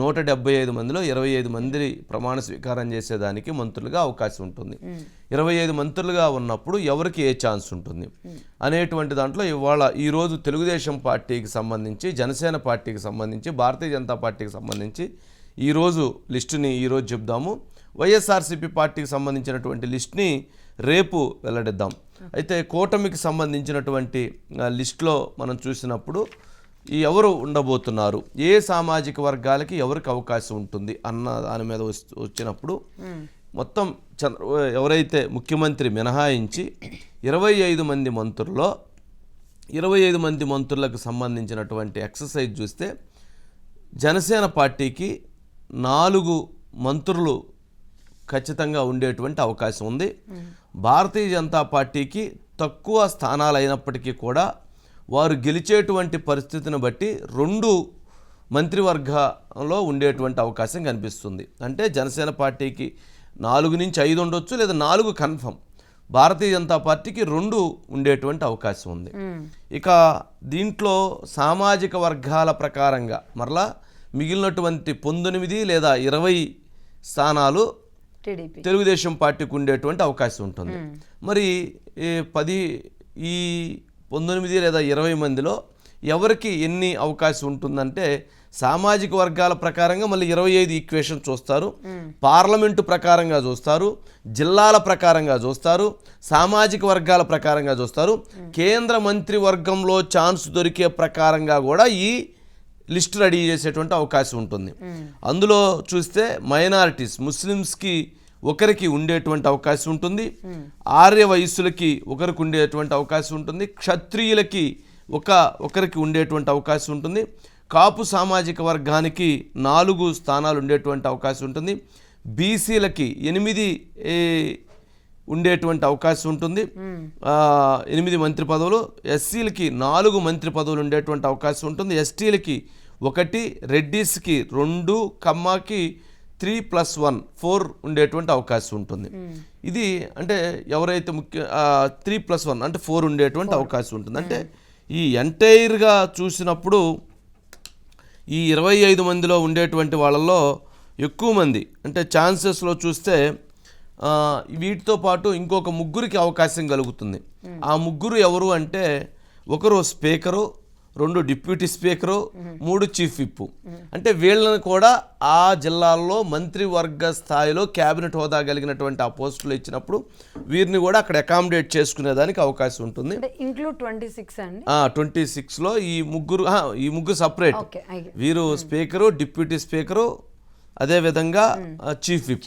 నూట డెబ్బై ఐదు మందిలో ఇరవై ఐదు మంది ప్రమాణ స్వీకారం చేసేదానికి మంత్రులుగా అవకాశం ఉంటుంది. ఇరవై ఐదు మంత్రులుగా ఉన్నప్పుడు ఎవరికి ఏ ఛాన్స్ ఉంటుంది? అనేటువంటి దాంట్లో ఇవాళ ఈరోజు తెలుగుదేశం పార్టీకి సంబంధించి జనసేన పార్టీకి సంబంధించి భారతీయ జనతా పార్టీకి సంబంధించి ఈరోజు లిస్టుని ఈరోజు చెప్దాము. వైఎస్ఆర్సీపీ పార్టీకి సంబంధించినటువంటి లిస్ట్ని రేపు వెల్లడిద్దాం. అయితే కూటమికి సంబంధించినటువంటి లిస్టులో మనం చూసినప్పుడు ఎవరు ఉండబోతున్నారు? ఏ సామాజిక వర్గాలకి ఎవరికి అవకాశం ఉంటుంది? అన్న దాని మీద వచ్చినప్పుడు మొత్తం చంద్ర ఎవరైతే ముఖ్యమంత్రి మినహాయించి ఇరవై ఐదు మంది మంత్రుల్లో ఇరవై ఐదు మంది మంత్రులకు సంబంధించినటువంటి ఎక్సర్సైజ్ చూస్తే జనసేన పార్టీకి నాలుగు మంత్రులు ఖచ్చితంగా ఉండేటువంటి అవకాశం ఉంది. భారతీయ జనతా పార్టీకి తక్కువ స్థానాలు అయినప్పటికీ కూడా వారు గెలిచేటువంటి పరిస్థితిని బట్టి రెండు మంత్రివర్గంలో ఉండేటువంటి అవకాశం కనిపిస్తుంది. అంటే జనసేన పార్టీకి నాలుగు నుంచి ఐదు ఉండొచ్చు లేదా నాలుగు కన్ఫర్మ్. భారతీయ జనతా పార్టీకి రెండు ఉండేటువంటి అవకాశం ఉంది. ఇక దీంట్లో సామాజిక వర్గాల ప్రకారంగా మరలా మిగిలినటువంటి పంతొమ్మిది లేదా ఇరవై స్థానాలు తెలుగుదేశం పార్టీకి ఉండేటువంటి అవకాశం ఉంటుంది. మరి ఈ పది ఈ పంతొమ్మిది లేదా ఇరవై మందిలో ఎవరికి ఎన్ని అవకాశం ఉంటుందంటే సామాజిక వర్గాల ప్రకారంగా మళ్ళీ ఇరవై ఐదు ఈక్వేషన్ చూస్తారు. పార్లమెంటు ప్రకారంగా చూస్తారు. జిల్లాల ప్రకారంగా చూస్తారు. సామాజిక వర్గాల ప్రకారంగా చూస్తారు. కేంద్ర మంత్రివర్గంలో ఛాన్స్ దొరికే ప్రకారంగా కూడా ఈ లిస్ట్ రెడీ చేసేటువంటి అవకాశం ఉంటుంది. అందులో చూస్తే మైనారిటీస్ ముస్లిమ్స్కి ఒకరికి ఉండేటువంటి అవకాశం ఉంటుంది. ఆర్య వయస్సులకి ఒకరికి ఉండేటువంటి అవకాశం ఉంటుంది. క్షత్రియులకి ఒక ఒకరికి ఉండేటువంటి అవకాశం ఉంటుంది. కాపు సామాజిక వర్గానికి నాలుగు స్థానాలు ఉండేటువంటి అవకాశం ఉంటుంది. బీసీలకి ఎనిమిది ఉండేటువంటి అవకాశం ఉంటుంది. ఎనిమిది మంత్రి పదవులు ఎస్సీలకి నాలుగు మంత్రి పదవులు ఉండేటువంటి అవకాశం ఉంటుంది. ఎస్టీలకి ఒకటి రెడ్డీస్కి రెండు కమ్మాకి త్రీ ప్లస్ వన్ ఫోర్ ఉండేటువంటి అవకాశం ఉంటుంది. ఇది అంటే ఎవరైతే ముఖ్య త్రీ ప్లస్ వన్ అంటే ఫోర్ ఉండేటువంటి అవకాశం ఉంటుంది. అంటే ఈ ఎంటైర్గా చూసినప్పుడు ఈ ఇరవై ఐదు మందిలో ఉండేటువంటి వాళ్ళల్లో ఎక్కువ మంది అంటే ఛాన్సెస్లో చూస్తే వీటితో పాటు ఇంకొక ముగ్గురికి అవకాశం కలుగుతుంది. ఆ ముగ్గురు ఎవరు అంటే ఒకరు స్పీకరు రెండు డిప్యూటీ స్పీకరు మూడు చీఫ్ విప్. అంటే వీళ్ళని కూడా ఆ జిల్లాల్లో మంత్రివర్గ స్థాయిలో క్యాబినెట్ హోదా కలిగినటువంటి ఆ పోస్టులు ఇచ్చినప్పుడు వీరిని కూడా అక్కడ అకామిడేట్ చేసుకునేదానికి అవకాశం ఉంటుంది. ట్వంటీ సిక్స్ అండి? ట్వంటీ సిక్స్లో ఈ ముగ్గురు ఈ ముగ్గురు సపరేట్. వీరు స్పీకరు డిప్యూటీ స్పీకరు అదేవిధంగా చీఫ్ విప్.